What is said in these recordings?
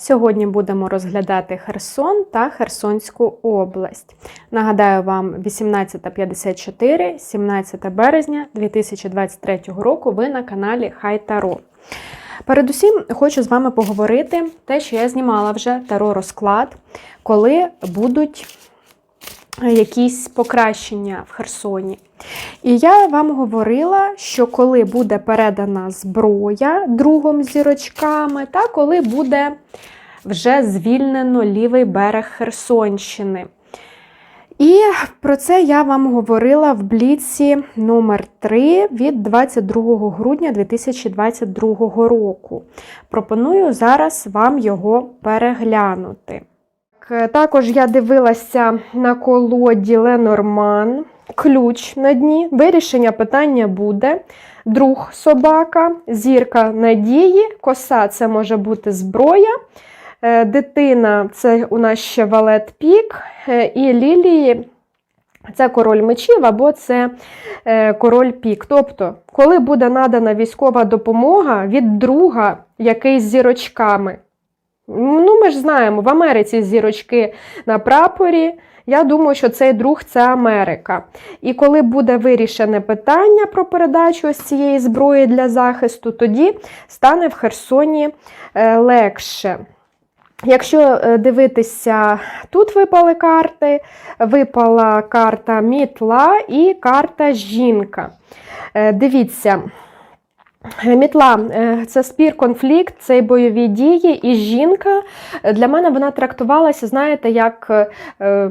Сьогодні будемо розглядати Херсон та Херсонську область. Нагадаю вам, 18.54, 17 березня 2023 року ви на каналі Хай Таро. Передусім хочу з вами поговорити те, що я знімала вже таро розклад, коли будуть якісь покращення в Херсоні. І я вам говорила, що коли буде передана зброя другом зірочками, та коли буде вже звільнено лівий берег Херсонщини. І про це я вам говорила в бліці номер 3 від 22 грудня 2022 року. Пропоную зараз вам його переглянути. Також я дивилася на колоді Ленорман, ключ на дні. Вирішення питання буде. Друг собака, зірка надії, коса це може бути зброя. Е, Дитина це у нас ще валет пік, е, і лілії це король мечів або це е, король пік. Тобто, коли буде надана військова допомога від друга, який з зірочками. Ну, ми ж знаємо, в Америці зірочки на прапорі. Я думаю, що цей друг це Америка. І коли буде вирішене питання про передачу ось цієї зброї для захисту, тоді стане в Херсоні легше. Якщо дивитися, тут випали карти, випала карта мітла і карта жінка. Дивіться. Мітла це спір, конфлікт, це бойові дії, і жінка для мене вона трактувалася, знаєте, як е,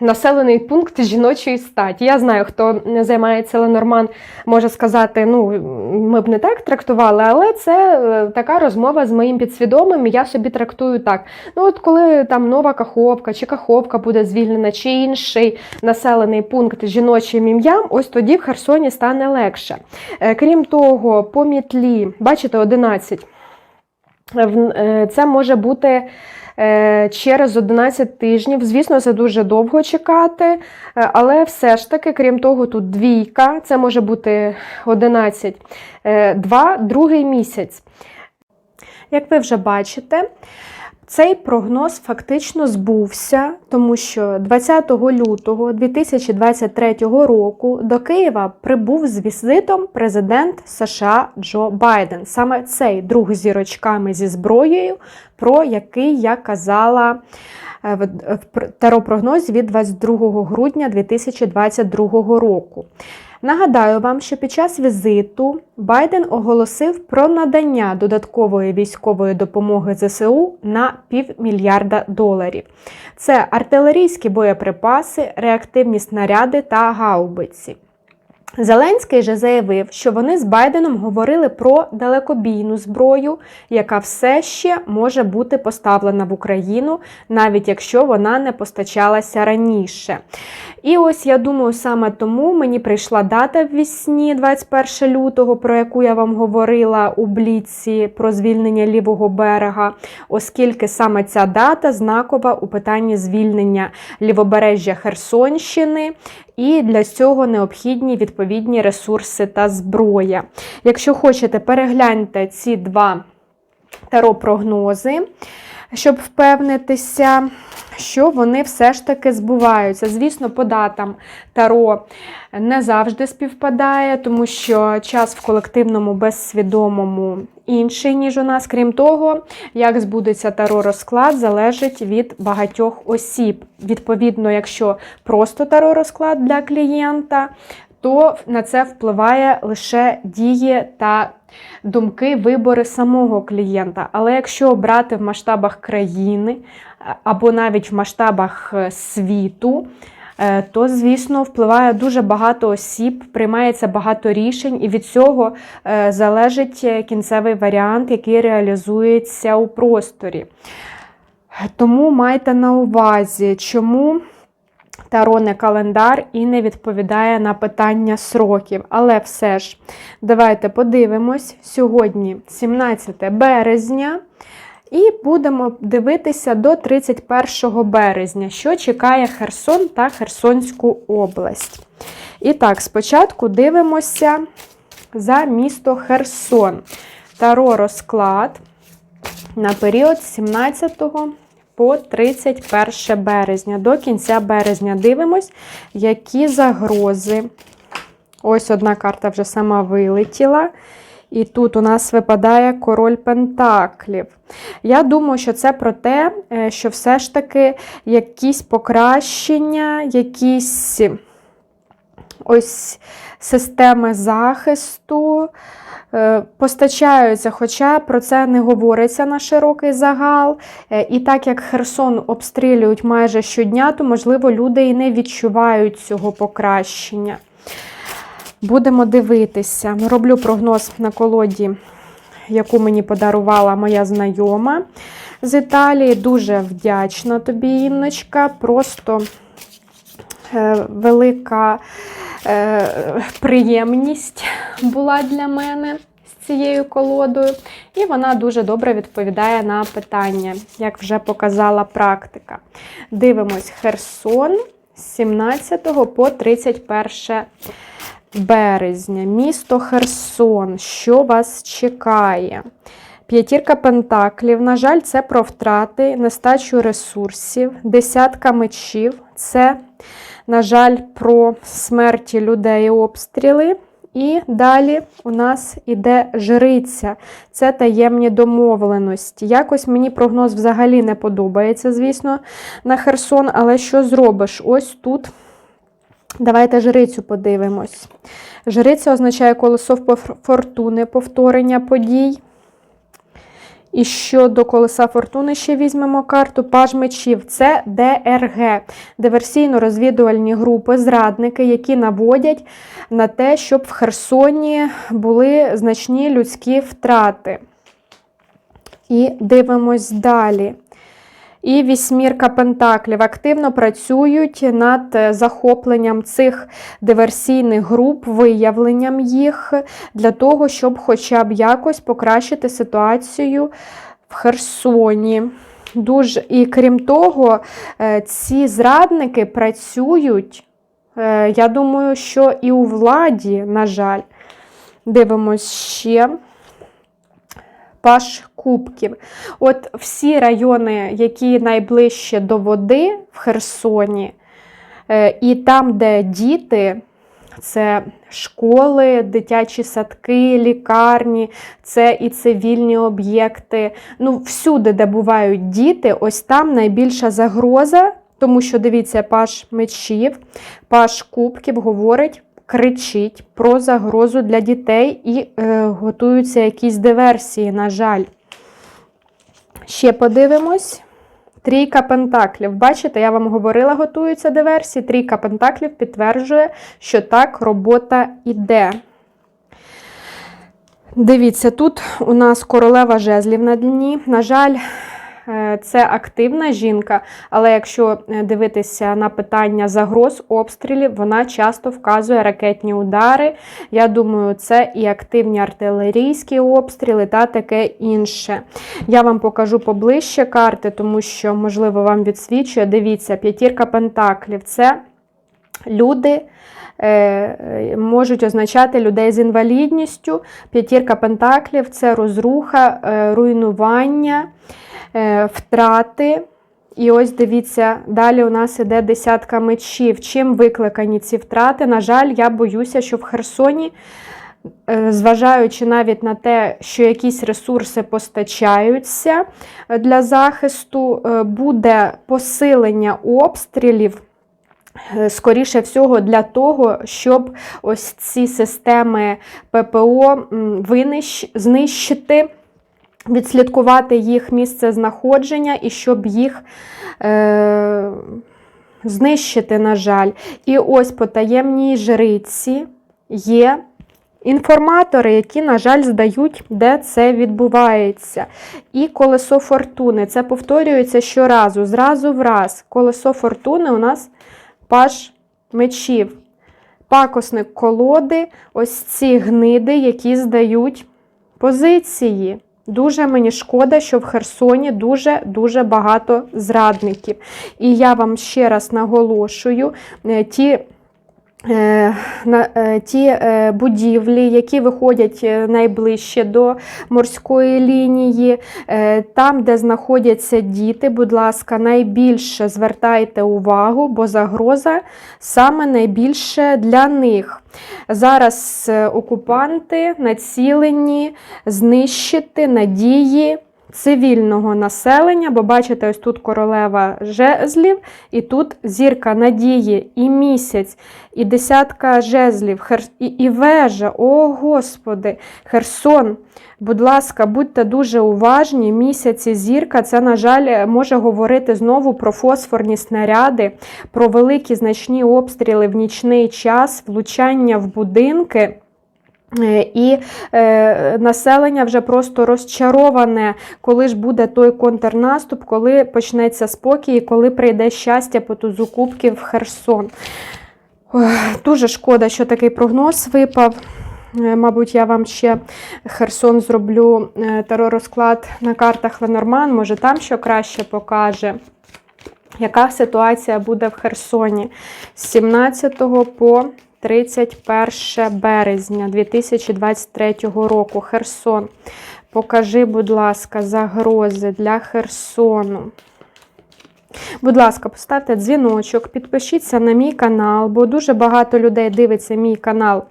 населений пункт жіночої статі. Я знаю, хто займається Ленорман, може сказати, ну, ми б не так трактували, але це е, така розмова з моїм підсвідомим, я собі трактую так. Ну, от коли там нова каховка, чи каховка буде звільнена, чи інший населений пункт жіночим ім'ям, ось тоді в Херсоні стане легше. Е, крім того, по мітлі, бачите, 11. Це може бути через 11 тижнів. Звісно, це дуже довго чекати, але все ж таки, крім того, тут двійка, це може бути 11, 2, другий місяць. Як ви вже бачите, цей прогноз фактично збувся, тому що 20 лютого 2023 року до Києва прибув з візитом президент США Джо Байден. Саме цей друг зірочками зі зброєю, про який я казала в теропрогнозі від 22 грудня 2022 року. Нагадаю вам, що під час візиту Байден оголосив про надання додаткової військової допомоги ЗСУ на півмільярда доларів. Це артилерійські боєприпаси, реактивні снаряди та гаубиці. Зеленський же заявив, що вони з Байденом говорили про далекобійну зброю, яка все ще може бути поставлена в Україну, навіть якщо вона не постачалася раніше. І ось я думаю, саме тому мені прийшла дата в вісні 21 лютого, про яку я вам говорила у Бліці про звільнення лівого берега, оскільки саме ця дата знакова у питанні звільнення лівобережжя Херсонщини. І для цього необхідні відповідні ресурси та зброя. Якщо хочете, перегляньте ці два таро-прогнози, щоб впевнитися, що вони все ж таки збуваються. Звісно, по датам таро не завжди співпадає, тому що час в колективному безсвідомому інший, ніж у нас. Крім того, як збудеться таро розклад, залежить від багатьох осіб. Відповідно, якщо просто таро розклад для клієнта, то на це впливає лише дії та думки, вибори самого клієнта. Але якщо брати в масштабах країни або навіть в масштабах е, світу, е, то, звісно, впливає дуже багато осіб, приймається багато рішень, і від цього е, залежить кінцевий варіант, який реалізується у просторі. Тому майте на увазі, чому Таро не календар і не відповідає на питання сроків. Але все ж, давайте подивимось. Сьогодні 17 березня. І будемо дивитися до 31 березня, що чекає Херсон та Херсонську область. І так, спочатку дивимося за місто Херсон. Таро розклад на період з 17 по 31 березня. До кінця березня дивимось, які загрози. Ось одна карта вже сама вилетіла. І тут у нас випадає король Пентаклів. Я думаю, що це про те, е, що все ж таки якісь покращення, якісь ось системи захисту постачаються, хоча про це не говориться на широкий загал. Е, І так як Херсон обстрілюють майже щодня, то, можливо, люди і не відчувають цього покращення. Будемо дивитися. Роблю прогноз на колоді, яку мені подарувала моя знайома з Італії. Дуже вдячна тобі, Інночка. Просто е, велика е, приємність була для мене з цією колодою. І вона дуже добре відповідає на питання, як вже показала практика. Дивимось Херсон з 17 по 31 березня. Місто Херсон. Що вас чекає? П'ятірка пентаклів. На жаль, це про втрати, нестачу ресурсів, десятка мечів. Це, на жаль, про смерті людей і обстріли. І далі у нас іде жриця. Це таємні домовленості. Якось мені прогноз взагалі не подобається, звісно, на Херсон, але що зробиш? Ось тут. Давайте жрицю подивимось. Жриця означає колесо фортуни, повторення подій. І щодо колеса фортуни ще візьмемо карту Паж мечів. Це ДРГ, диверсійно-розвідувальні групи, зрадники, які наводять на те, щоб в Херсоні були значні людські втрати. І дивимось далі. І вісьмірка Пентаклів активно працюють над е, захопленням цих диверсійних груп, виявленням їх для того, щоб хоча б якось покращити ситуацію в Херсоні. Дуже, І крім того, е, ці зрадники працюють, е, я думаю, що і у владі, на жаль, дивимось ще. Паш Кубків. От всі райони, які найближче до води в Херсоні, е, і там, де діти, це школи, дитячі садки, лікарні, це і цивільні об'єкти. Ну, всюди, де бувають діти, ось там найбільша загроза, тому що дивіться, паш мечів, паш кубків говорить кричить про загрозу для дітей і е, готуються якісь диверсії, на жаль. Ще подивимось. Трійка пентаклів. Бачите, я вам говорила, готуються диверсії. Трійка пентаклів підтверджує, що так робота йде. Дивіться, тут у нас королева жезлів на дні. На жаль, це активна жінка, але якщо е, дивитися на питання загроз обстрілів, вона часто вказує ракетні удари. Я думаю, це і активні артилерійські обстріли та таке інше. Я вам покажу поближче карти, тому що, можливо, вам відсвічує. Дивіться, п'ятірка пентаклів це люди. Е, можуть означати людей з інвалідністю. П'ятірка пентаклів це розруха, руйнування. Е, втрати. І ось дивіться, далі у нас іде десятка мечів. Чим викликані ці втрати? На жаль, я боюся, що в Херсоні, е, зважаючи навіть на те, що якісь ресурси постачаються для захисту, е, буде посилення обстрілів. Скоріше всього, для того, щоб ось ці системи ППО винищ, знищити відслідкувати їх місце знаходження і щоб їх е, знищити, на жаль. І ось по таємній жриці є. Інформатори, які, на жаль, здають, де це відбувається. І колесо фортуни. Це повторюється щоразу, зразу в раз. Колесо фортуни у нас паш мечів. Пакосник колоди, ось ці гниди, які здають позиції. Дуже мені шкода, що в Херсоні дуже-дуже багато зрадників. І я вам ще раз наголошую, е, ті на е, ті е, будівлі, які виходять найближче до морської лінії, там, де знаходяться діти, будь ласка, найбільше звертайте увагу, бо загроза саме найбільше для них. Зараз окупанти націлені знищити надії цивільного населення, бо бачите, ось тут королева жезлів, і тут зірка надії, і місяць, і десятка жезлів, хер... і, і вежа, о Господи, Херсон. Будь ласка, будьте дуже уважні. Місяць зірка, це, на жаль, може говорити знову про фосфорні снаряди, про великі значні обстріли в нічний час, влучання в будинки. Е, і е, населення вже просто розчароване, коли ж буде той контрнаступ, коли почнеться спокій, коли прийде щастя по тузу кубків в Херсон. Дуже шкода, що такий прогноз випав. Е, мабуть, я вам ще Херсон зроблю е, теророзклад на картах Ленорман, може там що краще покаже. Яка ситуація буде в Херсоні з 17 по 31 березня 2023 року. Херсон. Покажи, будь ласка, загрози для Херсону. Будь ласка, поставте дзвіночок, підпишіться на мій канал, бо дуже багато людей дивиться мій канал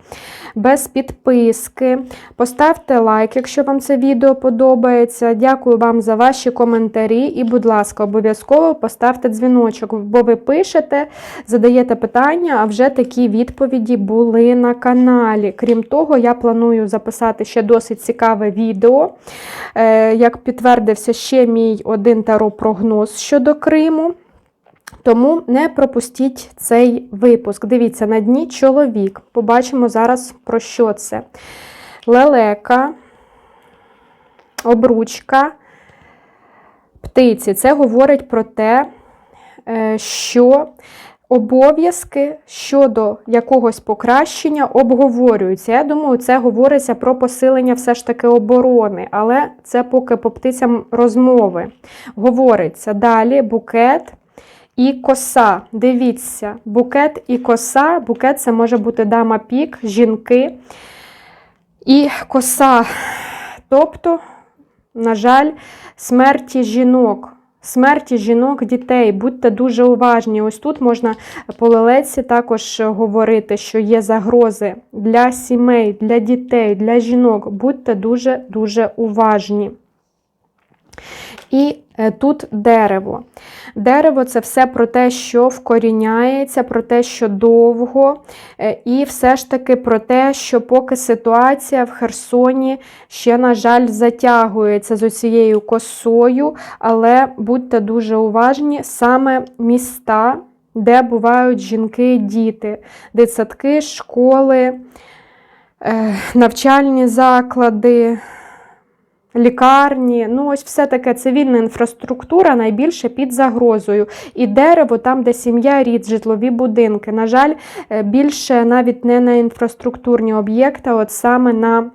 без підписки. Поставте лайк, якщо вам це відео подобається. Дякую вам за ваші коментарі. І, будь ласка, обов'язково поставте дзвіночок, бо ви пишете, задаєте питання, а вже такі відповіді були на каналі. Крім того, я планую записати ще досить цікаве відео. Е, як підтвердився ще мій один таро-прогноз щодо Криму. Тому не пропустіть цей випуск. Дивіться, на дні чоловік. Побачимо зараз, про що це. Лелека, обручка, птиці. Це говорить про те, е, що обов'язки щодо якогось покращення обговорюються. Я думаю, це говориться про посилення все ж таки оборони, але це поки по птицям розмови. Говориться далі букет і коса. Дивіться, букет і коса. Букет це може бути дама пік, жінки. І коса. Тобто, на жаль, смерті жінок. Смерті жінок, дітей, будьте дуже уважні. Ось тут можна по лелеці також говорити, що є загрози для сімей, для дітей, для жінок. Будьте дуже-дуже уважні. І е, тут дерево. Дерево це все про те, що вкоріняється, про те, що довго, е, і все ж таки про те, що поки ситуація в Херсоні ще, на жаль, затягується з оцією косою, але будьте дуже уважні, саме міста, де бувають жінки і діти, дитсадки, школи, е, навчальні заклади лікарні. Ну, ось все таке цивільна інфраструктура найбільше під загрозою. І дерево, там, де сім'я, рід, житлові будинки. На жаль, е, більше навіть не на інфраструктурні об'єкти, от саме на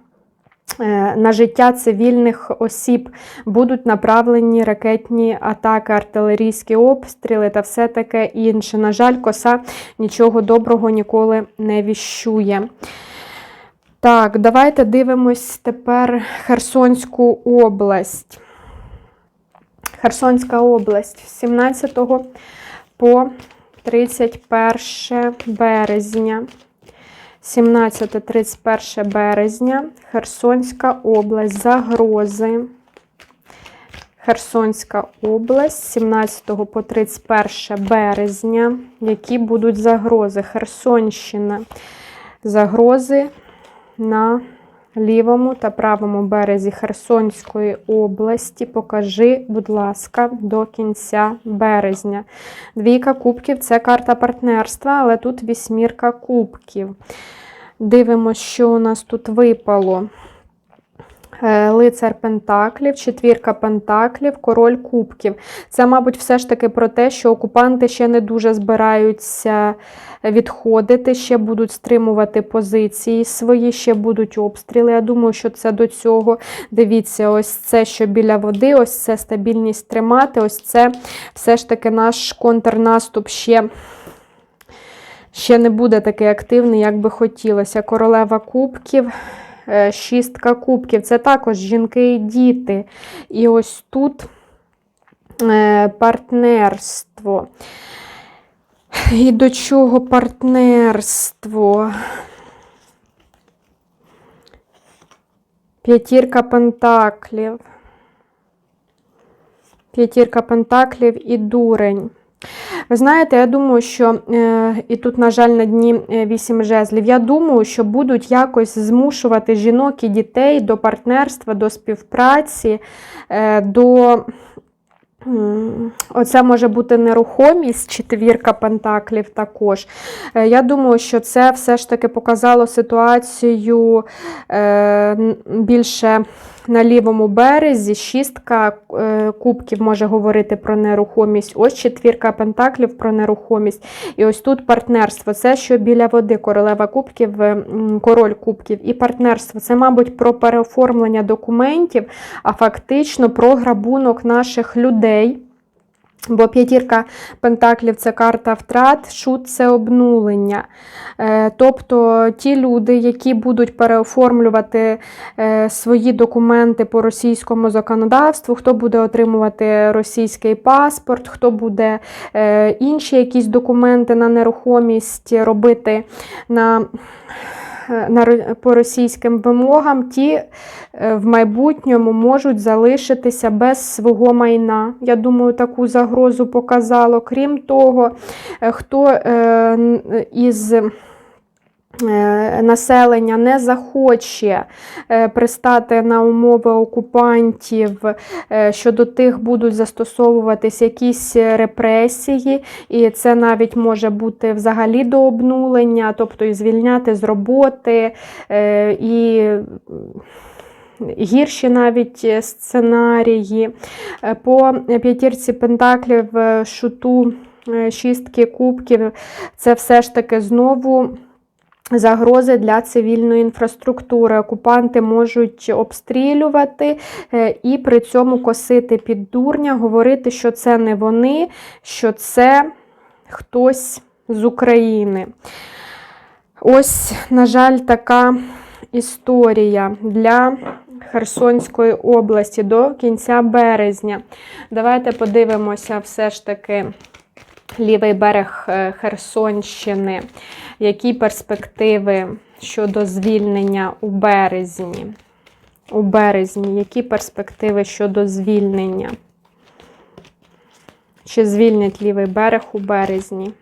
е, на життя цивільних осіб будуть направлені ракетні атаки, артилерійські обстріли та все таке інше. На жаль, коса нічого доброго ніколи не віщує. Так, давайте дивимось тепер Херсонську область. Херсонська область з 17 по 31 березня. 17-31 березня Херсонська область, загрози. Херсонська область, 17 по 31 березня. Які будуть загрози? Херсонщина. Загрози на лівому та правому березі Херсонської області. Покажи, будь ласка, до кінця березня. Двійка кубків це карта партнерства, але тут вісьмірка кубків. Дивимося, що у нас тут випало. Е, лицар Пентаклів, четвірка Пентаклів, король Кубків. Це, мабуть, все ж таки про те, що окупанти ще не дуже збираються відходити, ще будуть стримувати позиції свої, ще будуть обстріли. Я думаю, що це до цього. Дивіться, ось це, що біля води, ось це стабільність тримати, ось це все ж таки наш контрнаступ ще ще не буде такий активний, як би хотілося. Королева кубків, шістка кубків. Це також жінки і діти. І ось тут е, партнерство. І до чого партнерство? П'ятірка пентаклів. П'ятірка пентаклів і дурень. Ви знаєте, я думаю, що, е, і тут, на жаль, на дні е, вісім жезлів, я думаю, що будуть якось змушувати жінок і дітей до партнерства, до співпраці, е, до. Оце може бути нерухомість, четвірка пентаклів також. Я думаю, що це все ж таки показало ситуацію більше на лівому березі. Шістка е, кубків може говорити про нерухомість. Ось четвірка пентаклів про нерухомість. І ось тут партнерство. Це що біля води, королева кубків, е, король кубків і партнерство. Це, мабуть, про переоформлення документів, а фактично про грабунок наших людей. Бо п'ятірка пентаклів це карта втрат, шут це обнулення. Е, Тобто ті люди, які будуть переоформлювати е, свої документи по російському законодавству, хто буде отримувати російський паспорт, хто буде е, інші якісь документи на нерухомість робити на по російським вимогам, ті е, в майбутньому можуть залишитися без свого майна. Я думаю, таку загрозу показало. Крім того, е, хто е, із е, Населення не захоче е, пристати на умови окупантів, е, що до тих будуть застосовуватись якісь репресії, і це навіть може бути взагалі до обнулення, тобто і звільняти з роботи, е, і гірші навіть е, сценарії. Е, По п'ятірці пентаклів, е, шуту, е, шістки кубків, це все ж таки знову. Загрози для цивільної інфраструктури. Окупанти можуть обстрілювати е, і при цьому косити під дурня, говорити, що це не вони, що це хтось з України. Ось, на жаль, така історія для Херсонської області до кінця березня. Давайте подивимося все ж таки лівий берег е, Херсонщини. Які перспективи щодо звільнення у березні? У березні, які перспективи щодо звільнення? Чи звільнять лівий берег у березні?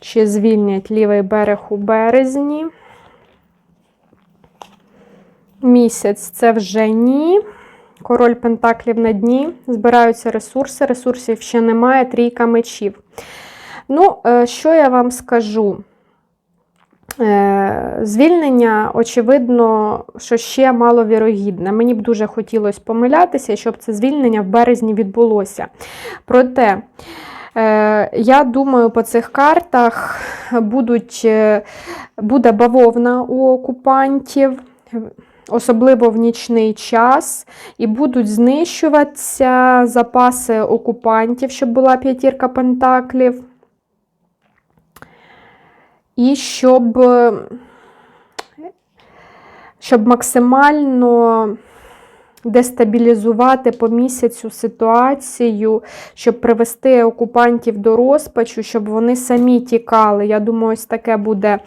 Чи звільнять лівий берег у березні? Місяць це вже ні. Король Пентаклів на дні. Збираються ресурси. Ресурсів ще немає. Трійка мечів. Ну, е, що я вам скажу? Е, Звільнення, очевидно, що ще маловірогідне. Мені б дуже хотілося помилятися, щоб це звільнення в березні відбулося. Проте, е, я думаю, по цих картах будуть, буде бавовна у окупантів. Особливо в нічний час, і будуть знищуватися запаси окупантів, щоб була п'ятірка пентаклів. І щоб, щоб максимально дестабілізувати по місяцю ситуацію, щоб привести окупантів до розпачу, щоб вони самі тікали. Я думаю, ось таке буде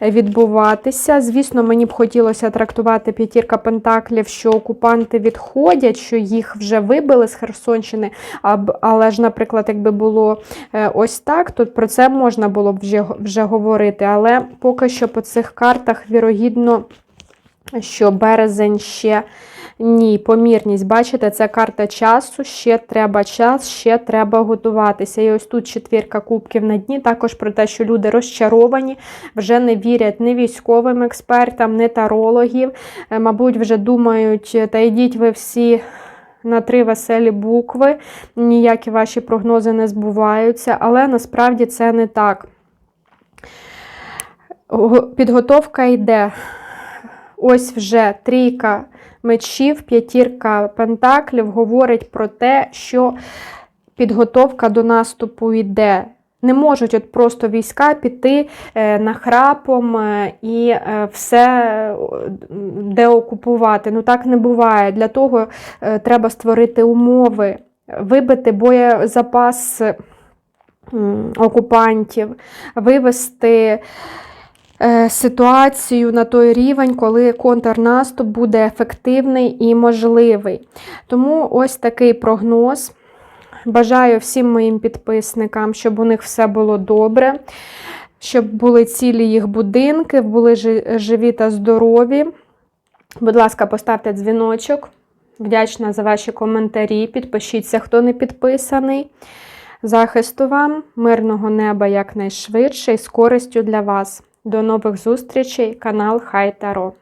відбуватися. Звісно, мені б хотілося трактувати п'ятірка пентаклів, що окупанти відходять, що їх вже вибили з Херсонщини. Але ж, наприклад, якби було е, ось так, то про це можна було б вже, вже говорити. Але поки що по цих картах, вірогідно, що березень ще ні, помірність. Бачите, це карта часу, ще треба час, ще треба готуватися. І ось тут четвірка кубків на дні, також про те, що люди розчаровані, вже не вірять ні військовим експертам, ні тарологів. Е, Мабуть, вже думають, та йдіть ви всі. На три веселі букви, ніякі ваші прогнози не збуваються, але насправді це не так. Підготовка йде. Ось вже трійка мечів, п'ятірка пентаклів говорить про те, що підготовка до наступу йде. Не можуть от просто війська піти е, нахрапом е, і е, все деокупувати. Ну так не буває. Для того треба створити умови, вибити боєзапас окупантів, вивести ситуацію на той рівень, коли контрнаступ буде ефективний і можливий. Тому ось такий прогноз. Бажаю всім моїм підписникам, щоб у них все було добре, щоб були цілі їх будинки, були живі та здорові. Будь ласка, поставте дзвіночок. Вдячна за ваші коментарі. Підпишіться, хто не підписаний. Захисту вам, мирного неба якнайшвидше і з користю для вас. До нових зустрічей, канал Хай Таро.